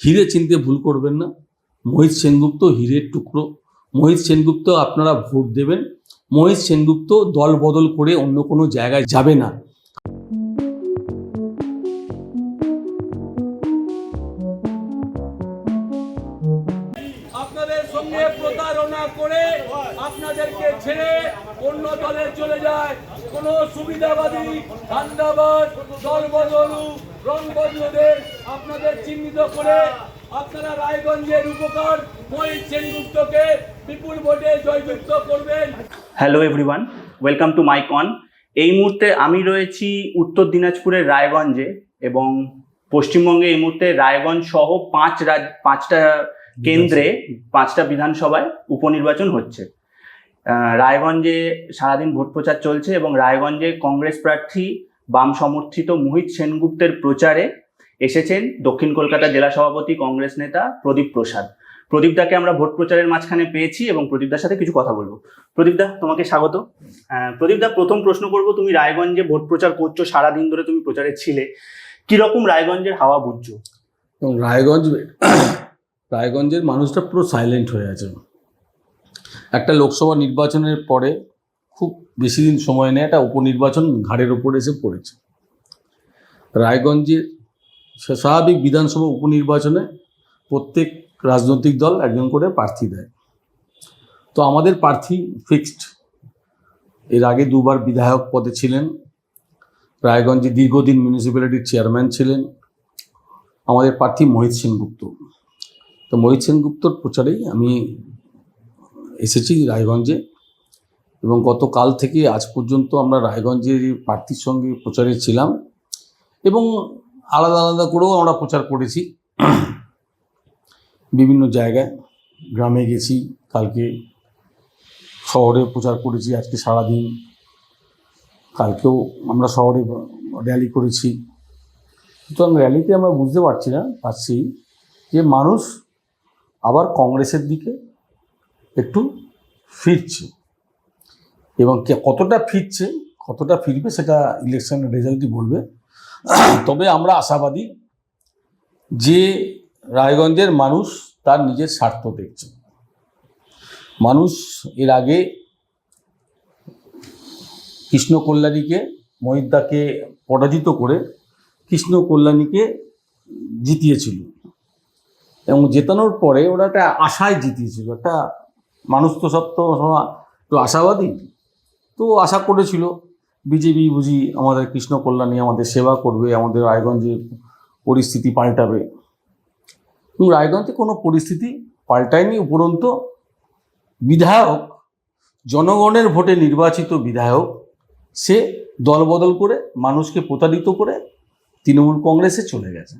হিরে চিনতে ভুল করবেন না। মোহিত সেনগুপ্ত হীরের টুকরো। মোহিত সেনগুপ্ত আপনারা ভোট দেবেন। মোহিত সেনগুপ্ত দল বদল করে অন্য কোনো জায়গায় যাবে না। আপনাদের সঙ্গে প্রতারণা করে আপনাদেরকে ছেড়ে অন্য দলে চলে যায়। কোনো সুবিধাবাদী ধান্দাবাদ দল বদলু রং বদলুদের আপনাদের চিহ্নিত করে আপনারা রায়গঞ্জের উপকার মহিত সেনগুপ্তকে বিপুল ভোটে জয়যুক্ত করবেন। হ্যালো এভরিওয়ান ওয়েলকাম টু কন এই মুহূর্তে আমি রয়েছি উত্তর দিনাজপুরের রায়গঞ্জে এবং পশ্চিমবঙ্গে এই মুহূর্তে রায়গঞ্জ সহ পাঁচ রাজ, পাঁচটা কেন্দ্রে, পাঁচটা বিধানসভায় উপনির্বাচন হচ্ছে। রায়গঞ্জে সারাদিন ভোট প্রচার চলছে এবং রায়গঞ্জে কংগ্রেস প্রার্থী বাম সমর্থিত মোহিত সেনগুপ্তের প্রচারে এসেছেন দক্ষিণ কলকাতা জেলা সভাপতি কংগ্রেস নেতা প্রদীপ প্রসাদ। প্রদীপদাকে আমরা ভোট প্রচারের মাঝখানে পেয়েছি এবং প্রদীপদার সাথে কিছু কথা বলব। প্রদীপদা তোমাকে স্বাগত। প্রদীপদা প্রথম প্রশ্ন করব, তুমি রায়গঞ্জে ভোট প্রচার করছ, সারাদিন ধরে তুমি প্রচারে ছিলে। কীরকম রায়গঞ্জের হাওয়া বুঝছ? এবং রায়গঞ্জ, রায়গঞ্জের মানুষটা পুরো সাইলেন্ট হয়ে আছে। একটা লোকসভা নির্বাচনের পরে খুব বেশি দিন সময় নেয় একটা উপনির্বাচন ঘাড়ের ওপর এসে পড়েছে। রায়গঞ্জের স্বাভাবিক বিধানসভা উপনির্বাচনে প্রত্যেক রাজনৈতিক দল একজন করে প্রার্থী দেয়। তো আমাদের প্রার্থী ফিক্সড। এর আগে দুবার বিধায়ক পদে ছিলেন। রায়গঞ্জে দীর্ঘদিন মিউনিসিপ্যালিটির চেয়ারম্যান ছিলেন। আমাদের প্রার্থী মোহিত সেনগুপ্ত। তো মোহিত সেনগুপ্তর প্রচারেই আমি এসেছি রায়গঞ্জে। এবং গতকাল থেকে আজ পর্যন্ত আমরা রায়গঞ্জের প্রার্থীর সঙ্গে প্রচারে ছিলাম এবং আলাদা আলাদা করেও আমরা প্রচার করেছি। বিভিন্ন জায়গায় গ্রামে গেছি, কালকে শহরে প্রচার করেছি, আজকে সারাদিন কালকেও আমরা শহরে র্যালি করেছি। সুতরাং র্যালিতে আমরা বুঝতে পারছি না, পারছি যে মানুষ আবার কংগ্রেসের দিকে একটু ফিরছে। এবং কে কতটা ফিরছে, কতটা ফিরবে সেটা ইলেকশনের রেজাল্টই বলবে। তবে আমরা আশাবাদী যে রায়গঞ্জের মানুষ তার নিজের স্বার্থ দেখছে। মানুষ এর আগে কৃষ্ণ কল্যাণীকে মহিদ্দাকে পরাজিত করে কৃষ্ণ কল্যাণীকে জিতিয়েছিল। এবং জেতানোর পরে ওরা একটা আশায় জিতিয়েছিল। একটা মানুষ তো সব তো একটু আশাবাদী? তো আশা করেছিল, বিজেপি বুঝি আমাদের কৃষ্ণ কল্যাণী আমাদের সেবা করবে, আমাদের রায়গঞ্জের পরিস্থিতি পাল্টাবে। এবং রায়গঞ্জে কোনো পরিস্থিতি পাল্টায়নি উপরন্ত বিধায়ক, জনগণের ভোটে নির্বাচিত বিধায়ক, সে দলবদল করে, মানুষকে প্রতারিত করে তৃণমূল কংগ্রেসে চলে গেছে।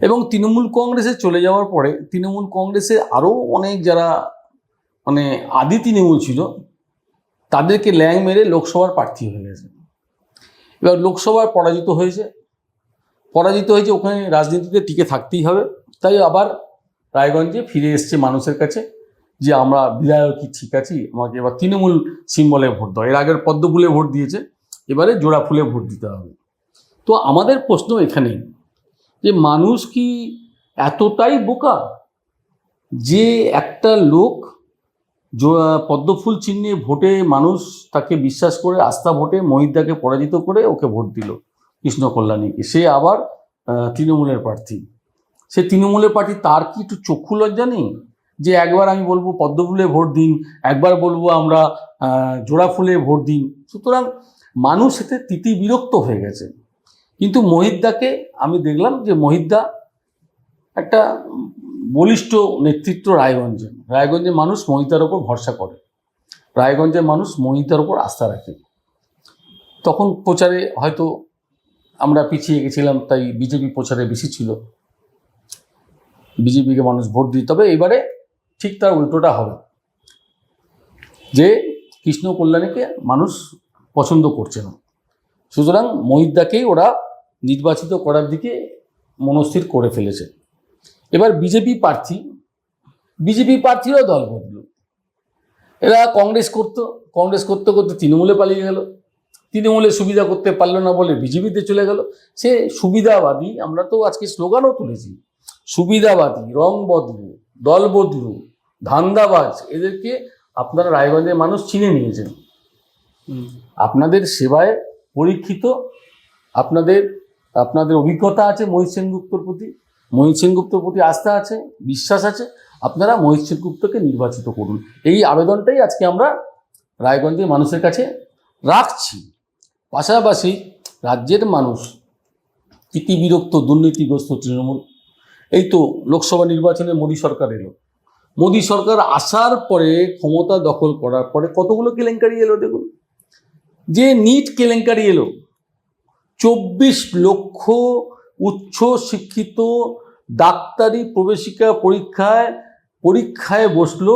এবং তৃণমূল কংগ্রেসে চলে যাওয়ার পরে, তৃণমূল কংগ্রেসে আরও অনেক যারা মানে আদি তৃণমূল ছিল তাদেরকে ল্যাং মেরে লোকসভার প্রার্থী হয়ে গেছে। এবার লোকসভায় পরাজিত হয়েছে। পরাজিত হয়েছে ওখানে রাজনীতিতে টিকে থাকতেই হবে। তাই আবার রায়গঞ্জে ফিরে এসছে মানুষের কাছে যে আমরা বিধায়কই ঠিক আছি? আমাকে এবার তৃণমূল সিম্বলে ভোট দাও। এর আগের পদ্ম ফুলে ভোট দিয়েছে। এবারে জোড়া ফুলে ভোট দিতে হবে। তো আমাদের প্রশ্ন এখানেই যে মানুষ কি এতটাই বোকা যে একটা লোক পদ্মফুল চিহ্নে ভোটে মানুষ তাকে বিশ্বাস করে আস্থা ভোটে মহিদ্দাকে পরাজিত করে ওকে ভোট দিল কৃষ্ণ কল্যাণীকে। সে আবার তৃণমূলের প্রার্থী। সে তৃণমূলের প্রার্থী, তার কি একটু চক্ষু লজ্জা নেই? যে একবার আমি বলব পদ্মফুলে ভোট দিন, একবার বলব আমরা জোড়া ফুলে ভোট দিন। সুতরাং মানুষ এতে তিতি বিরক্ত হয়ে গেছে। কিন্তু মহিদ্দাকে আমি দেখলাম যে মহিদ্দা একটা বলিষ্ঠ নেতৃত্ব রায়গঞ্জে রায়গঞ্জের মানুষ মহিতার ওপর ভরসা করে। রায়গঞ্জের মানুষ মহিতার ওপর আস্থা রাখে। তখন প্রচারে হয়তো আমরা পিছিয়ে গেছিলাম, তাই বিজেপি প্রচারে বেশি ছিল। বিজেপিকে মানুষ ভোট দিই তবে এবারে ঠিক তার উল্টোটা হবে। যে কৃষ্ণ কল্যাণীকে মানুষ পছন্দ করছে না। সুতরাং মহিদ্দাকেই ওরা নির্বাচিত করার দিকে মনস্থির করে ফেলেছে। এবার বিজেপি প্রার্থী বিজেপি প্রার্থীরও দল বদল। এরা কংগ্রেস করতো কংগ্রেস করতে করতে তৃণমূলে পালিয়ে গেল। তৃণমূলে সুবিধা করতে পারল না বলে বিজেপিতে চলে গেল। সে সুবিধাবাদী আমরা তো আজকে স্লোগানও তুলেছি। সুবিধাবাদী রং বদলু দল বদলু ধান্দাবাজ এদেরকে আপনারা রায়গঞ্জের মানুষ চিনে নিয়েছেন। আপনাদের সেবায় পরীক্ষিত আপনাদের আপনাদের অভিজ্ঞতা আছে মহিষ সেনগুপ্তর প্রতি। মহিষ সেনগুপ্তর প্রতি আস্থা আছে, বিশ্বাস আছে। আপনারা মহিষ সেনগুপ্তকে নির্বাচিত করুন। এই আবেদনটাই আজকে আমরা রায়গঞ্জের মানুষের কাছে রাখছি। পাশাপাশি রাজ্যের মানুষ ইতি বিরক্ত দুর্নীতিগ্রস্ত তৃণমূল, এই তো লোকসভা নির্বাচনে মোদী সরকার এলো। মোদী সরকার আসার পরে ক্ষমতা দখল করার পরে কতগুলো কেলেঙ্কারি এলো দেখুন। যে নিট কেলেঙ্কারি এলো, চব্বিশ লক্ষ উচ্চ শিক্ষিত ডাক্তারি প্রবেশিকা পরীক্ষায় পরীক্ষায় বসল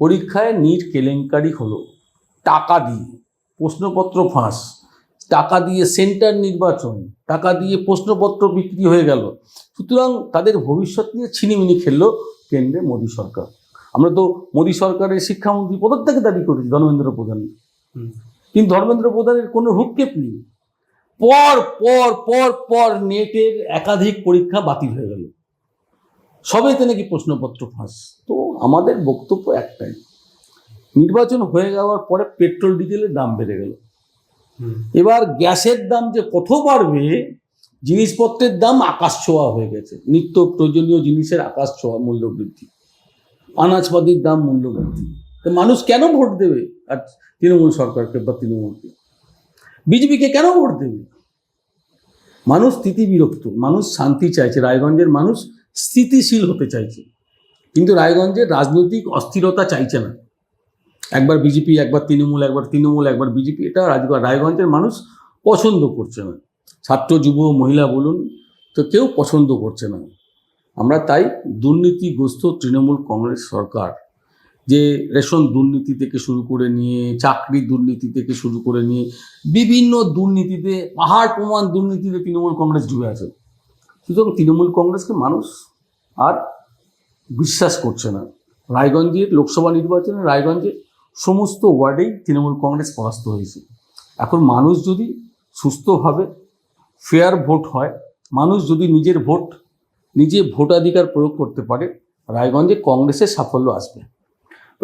পরীক্ষায় নিট কেলেঙ্কারি হলো। টাকা দিয়ে প্রশ্নপত্র ফাঁস টাকা দিয়ে সেন্টার নির্বাচন টাকা দিয়ে প্রশ্নপত্র বিক্রি হয়ে গেল। সুতরাং তাদের ভবিষ্যৎ নিয়ে ছিনিমিনি খেললো কেন্দ্রে মোদী সরকার। আমরা তো মোদী সরকারের শিক্ষামন্ত্রী পদত্যাগে দাবি করেছি ধর্মেন্দ্র প্রধান কিন্তু ধর্মেন্দ্র প্রধানের কোনো রূপক্ষেপ নেই। পর পর পর পর নেটের একাধিক পরীক্ষা বাতিল হয়ে গেল। সবেতে নাকি প্রশ্নপত্র ফাঁস। তো আমাদের বক্তব্য একটাই। নির্বাচন হয়ে যাওয়ার পরে পেট্রোল ডিজেলের দাম বেড়ে গেল। এবার গ্যাসের দাম যে কত বাড়বে জিনিসপত্রের দাম আকাশ ছোঁয়া হয়ে গেছে। নিত্য প্রয়োজনীয় জিনিসের আকাশ ছোঁয়া মূল্য বৃদ্ধি। আনাজপাতির দাম মূল্য বৃদ্ধি। তো মানুষ কেন ভোট দেবে? আর তৃণমূল সরকারকে বা তৃণমূলকে? বিজেপিকে কেন ভোট দেবে? মানুষ স্থিতি বিরক্ত, মানুষ শান্তি চাইছে, রায়গঞ্জের মানুষ স্থিতিশীল হতে চাইছে। কিন্তু রায়গঞ্জের রাজনৈতিক অস্থিরতা চাইছে না। একবার বিজেপি, একবার তৃণমূল একবার তৃণমূল, একবার বিজেপি, এটা রায়গঞ্জের মানুষ পছন্দ করছে না। ছাত্র, যুব, মহিলা বলুন, তো কেউ পছন্দ করছে না। আমরা তাই দুর্নীতিগ্রস্ত তৃণমূল কংগ্রেস সরকার যে রেশন দুর্নীতি থেকে শুরু করে নিয়ে, চাকরি দুর্নীতি থেকে শুরু করে নিয়ে, বিভিন্ন দুর্নীতিতে, পাহাড় প্রমাণ দুর্নীতিতে তৃণমূল কংগ্রেস ডুবে আছে। সুতরাং তৃণমূল কংগ্রেসকে মানুষ আর বিশ্বাস করছে না। রায়গঞ্জের লোকসভা নির্বাচনে রায়গঞ্জের সমস্ত ওয়ার্ডেই তৃণমূল কংগ্রেস পরাস্ত হয়েছে। এখন মানুষ যদি সুস্থভাবে ফেয়ার ভোট হয়, মানুষ যদি নিজের ভোট নিজে ভোটাধিকার প্রয়োগ করতে পারে, রায়গঞ্জে কংগ্রেসের সাফল্য আসবে।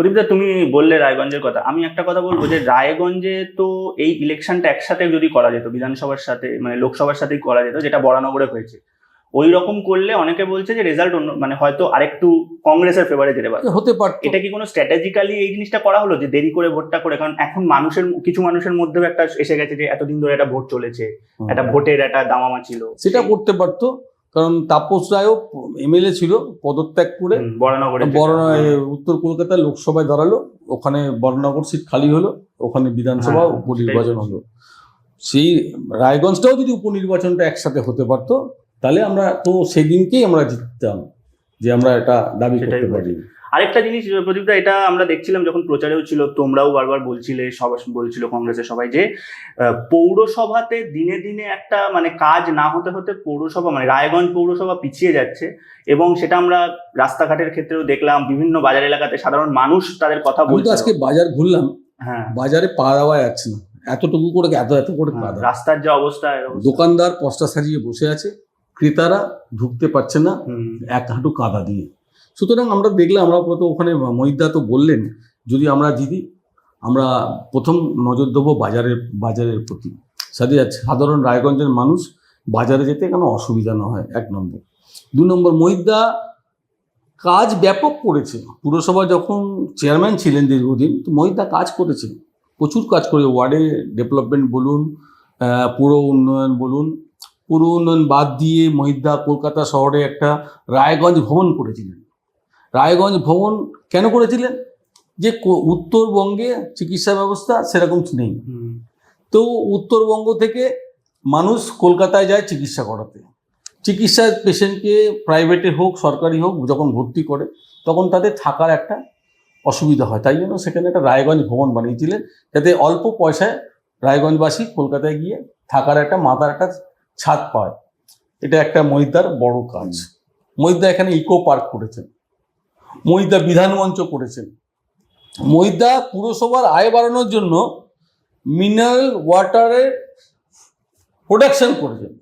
প্রদীপদা তুমি বললে রায়গঞ্জের কথা। আমি একটা কথা বলব যে রায়গঞ্জে তো এই ইলেকশনটা একসাথে যদি করা যেত বিধানসভার সাথে মানে লোকসভার সাথেই করা যেত যেটা বরানগরে হয়েছে। ওই রকম করলে অনেকে বলছে যে রেজাল্ট অন্য মানে হয়তো আরেকটু কংগ্রেসের ফেভারে যেতে পারে হতে পারত। এটা কি কোনো স্ট্র্যাটেজিক্যালি এই জিনিসটা করা হলো যে দেরি করে ভোটটা করে? কারণ এখন মানুষের কিছু মানুষের মধ্যেও একটা এসে গেছে যে এতদিন ধরে একটা ভোট চলেছে। একটা ভোটের একটা দামামা ছিল। সেটা করতে পারতো। কারণ তাপস রায়ও এমএলএ ছিল পদত্যাগ করে বরানগরে উত্তর কলকাতায় লোকসভায় দাঁড়াল। ওখানে বরানগর সিট খালি হলো ওখানে বিধানসভা হ্যাঁ, উপনির্বাচন হলো। সেই রায়গঞ্জটাও যদি উপনির্বাচনটা একসাথে হতে পারতো তাহলে আমরা তো সেদিনকেই আমরা জিততাম যে আমরা এটা দাবি করতে পারি আরেকটা জিনিস প্রদীপদা এটা আমরা দেখছিলাম যখন প্রচারেও ছিল তোমরাও বারবার বলছিলে সবাই বলছিল কংগ্রেসের সবাই যে পৌরসভাতে দিনে দিনে একটা মানে কাজ না হতে হতে পৌরসভা মানে রায়গঞ্জ পৌরসভা পিছিয়ে যাচ্ছে এবং সেটা আমরা রাস্তাঘাটের ক্ষেত্রেও দেখলাম বিভিন্ন বাজার এলাকাতে সাধারণ মানুষ তাদের কথা বলছে আজকে বাজার ঘুরলাম হ্যাঁ। বাজারে পা দেওয়া যাচ্ছে না এতটুকু করে এত এত করে রাস্তার যে অবস্থা। দোকানদার পস্তা সাজিয়ে বসে আছে ক্রেতারা ঢুকতে পারছে না এক হাঁটু কাদা দিয়ে। সুতরাং আমরা দেখলাম আমরা তো ওখানে মহিদা তো বললেন, যদি আমরা জিতি, আমরা প্রথম নজর দেবো বাজারের বাজারের প্রতি। সাথে সাধারণ রায়গঞ্জের মানুষ বাজারে যেতে কোনো অসুবিধা না হয়, এক নম্বর। দু নম্বর মহিদা কাজ ব্যাপক করেছে। পুরসভা যখন চেয়ারম্যান ছিলেন দীর্ঘদিন, তো মহিদা কাজ করেছে। প্রচুর কাজ করে ওয়ার্ডে ডেভেলপমেন্ট বলুন পুরো উন্নয়ন বলুন, পুরো উন্নয়ন বাদ দিয়ে মহিদা কলকাতা শহরে একটা রায়গঞ্জ ভবন করেছিলেন। রায়গঞ্জ ভবন কেন করেছিলেন? যে উত্তরবঙ্গে চিকিৎসা ব্যবস্থা সেরকম নেই। তো উত্তরবঙ্গ থেকে মানুষ কলকাতায় যায় চিকিৎসা করাতে। চিকিৎসা পেশেন্টকে প্রাইভেটে হোক সরকারি হোক যখন ভর্তি করে তখন তাদের থাকার একটা অসুবিধা হয়। তাই জন্য সেখানে একটা রায়গঞ্জ ভবন বানিয়েছিলেন যাতে অল্প পয়সায় রায়গঞ্জবাসী কলকাতায় গিয়ে থাকার একটা মাথার একটা ছাদ পায়। এটা একটা মহিদার বড় কাজ। মহিদা এখানে ইকো পার্ক করেছেন। মহিদা বিধান মঞ্চ করেছেন। মহিদা পুরসভার আয় বাড়ানোর জন্য মিনারেল ওয়াটারের প্রোডাকশন করেছেন।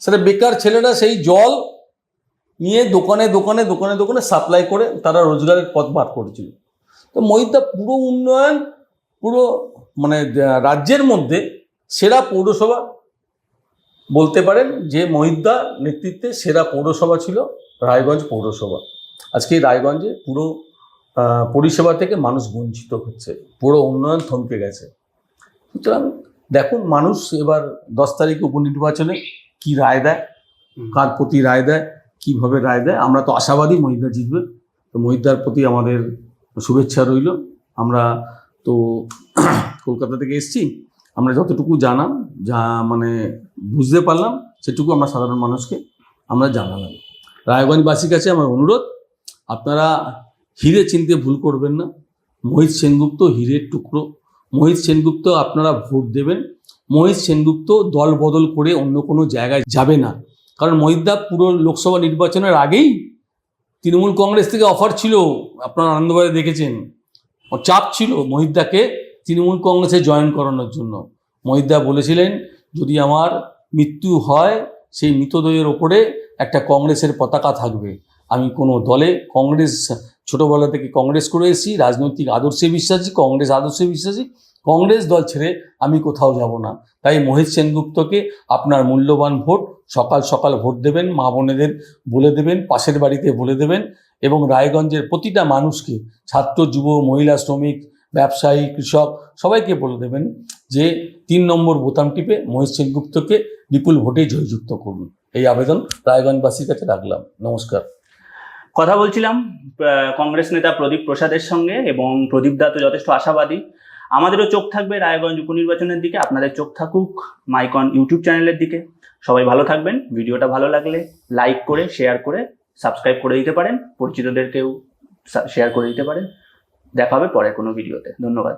সেটা বেকার ছেলেরা সেই জল নিয়ে দোকানে দোকানে দোকানে দোকানে সাপ্লাই করে তারা রোজগারের পথ বার করেছিল। তো মহিদা পুরো উন্নয়ন, পুরো মানে রাজ্যের মধ্যে সেরা পৌরসভা বলতে পারেন যে মহিদ্দা নেতৃত্বে সেরা পৌরসভা ছিল, রায়গঞ্জ পৌরসভা। আজকে রায়গঞ্জে পুরো পরিষেবা থেকে মানুষ বঞ্চিত হচ্ছে পুরো উন্নয়ন থমকে গেছে। সুতরাং দেখুন মানুষ এবার দশ তারিখে উপনির্বাচনে কি রায় দেয় কার প্রতি রায় দেয় কীভাবে রায় দেয় আমরা তো আশাবাদী মহিদা জিতবে। তো মহিদার প্রতি আমাদের শুভেচ্ছা রইল। আমরা তো কলকাতা থেকে এসেছি। আমরা যতটুকু জানাম যা মানে বুঝতে পারলাম সেটুকু আমরা সাধারণ মানুষকে আমরা জানালাম। রায়গঞ্জবাসীর কাছে আমার অনুরোধ আপনারা হিরে চিনতে ভুল করবেন না। মোহিত সেনগুপ্ত হিরের টুকরো। মোহিত সেনগুপ্ত আপনারা ভোট দেবেন। মোহিত সেনগুপ্ত দল বদল করে অন্য কোনো জায়গায় যাবে না। কারণ মহিদ্দা পুরো লোকসভা নির্বাচনের আগেই তৃণমূল কংগ্রেস থেকে অফার ছিল। আপনারা আনন্দবাজারে দেখেছেন। চাপ ছিল মহিদ্দাকে তৃণমূল কংগ্রেসে জয়েন করানোর জন্য। মহিদ্দা বলেছিলেন, যদি আমার মৃত্যু হয়, সেই মৃতদেহের ওপরে একটা কংগ্রেসের পতাকা থাকবে। আমি কোনো দলে কংগ্রেস ছোটোবেলা থেকে কংগ্রেস করে এসেছি, রাজনৈতিক আদর্শে বিশ্বাসী, কংগ্রেস আদর্শে বিশ্বাসী, কংগ্রেস দল ছেড়ে আমি কোথাও যাব না। তাই মোহিত সেনগুপ্তকে আপনার মূল্যবান ভোট, সকাল সকাল ভোট দেবেন, মা বোনেদের বলে দেবেন, পাশের বাড়িতে বলে দেবেন এবং রায়গঞ্জের প্রতিটা মানুষকে, ছাত্র, যুব, মহিলা, শ্রমিক, ব্যবসায়ী, কৃষক সবাইকে বলে দেবেন যে তিন নম্বর বোতাম টিপে মহেশ সেনগুপ্তকে বিপুল ভোটে জয়যুক্ত করুন। এই আবেদন রায়গঞ্জবাসীর কাছে রাখলাম। নমস্কার। কথা বলছিলাম কংগ্রেস নেতা প্রদীপ প্রসাদের সঙ্গে এবং প্রদীপ দা তো যথেষ্ট আশাবাদী। আমাদেরও চোখ থাকবে রায়গঞ্জ উপনির্বাচনের দিকে, আপনাদের চোখ থাকুক মাইকন ইউটিউব চ্যানেলের দিকে। সবাই ভালো থাকবেন, ভিডিওটা ভালো লাগলে লাইক করে, শেয়ার করে, সাবস্ক্রাইব করে দিতে পারেন, পরিচিতদেরকেও শেয়ার করে দিতে পারেন। দেখা হবে পরে কোনো ভিডিওতে, ধন্যবাদ।